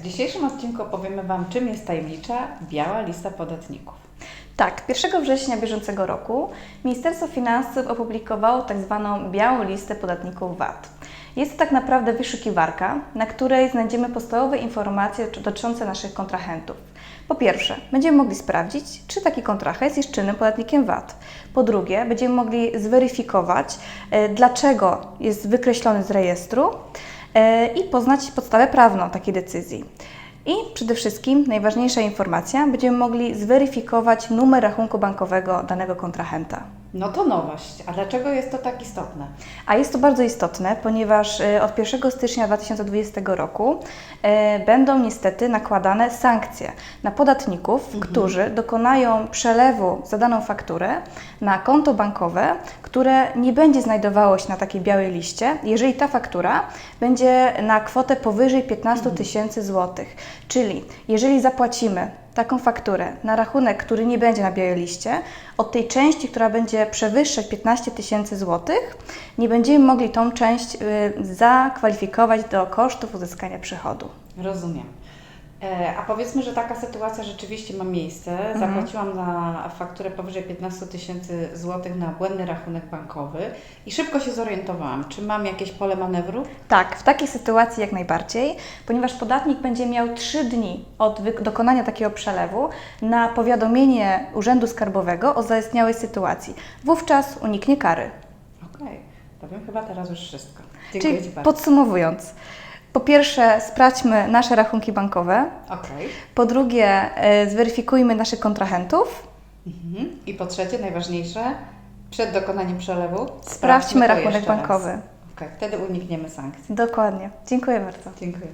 W dzisiejszym odcinku opowiemy Wam, czym jest tajemnicza biała lista podatników. Tak, 1 września bieżącego roku Ministerstwo Finansów opublikowało tak zwaną białą listę podatników VAT. Jest to tak naprawdę wyszukiwarka, na której znajdziemy podstawowe informacje dotyczące naszych kontrahentów. Po pierwsze, będziemy mogli sprawdzić, czy taki kontrahent jest czynnym podatnikiem VAT. Po drugie, będziemy mogli zweryfikować, e, dlaczego jest wykreślony z rejestru i poznać podstawę prawną takiej decyzji. I przede wszystkim najważniejsza informacja, będziemy mogli zweryfikować numer rachunku bankowego danego kontrahenta. No to nowość. A dlaczego jest to tak istotne? A jest to bardzo istotne, ponieważ e, od 1 stycznia 2020 roku e, będą niestety nakładane sankcje na podatników, którzy dokonają przelewu za daną fakturę na konto bankowe, które nie będzie znajdowało się na takiej białej liście, jeżeli ta faktura będzie na kwotę powyżej 15 tysięcy złotych. Czyli jeżeli zapłacimy taką fakturę na rachunek, który nie będzie na białej liście, od tej części, która będzie przewyższać 15 tysięcy złotych, nie będziemy mogli tą część y, zakwalifikować do kosztów uzyskania przychodu. Rozumiem. E, A powiedzmy, że taka sytuacja rzeczywiście ma miejsce. Zapłaciłam za fakturę powyżej 15 tysięcy złotych na błędny rachunek bankowy i szybko się zorientowałam, czy mam jakieś pole manewru? Tak, w takiej sytuacji jak najbardziej, ponieważ podatnik będzie miał 3 dni od dokonania takiego przelewu na powiadomienie Urzędu Skarbowego o zaistniałej sytuacji. Wówczas uniknie kary. Okej, to wiem chyba teraz już wszystko. Dziękuję Czyli Ci bardzo. podsumowując, po pierwsze sprawdźmy nasze rachunki bankowe, Okej. po drugie e, zweryfikujmy naszych kontrahentów, Mhm. I po trzecie, najważniejsze, przed dokonaniem przelewu sprawdźmy to rachunek jeszcze raz. bankowy. Okej, wtedy unikniemy sankcji. Dokładnie. Dziękuję bardzo. Dziękuję.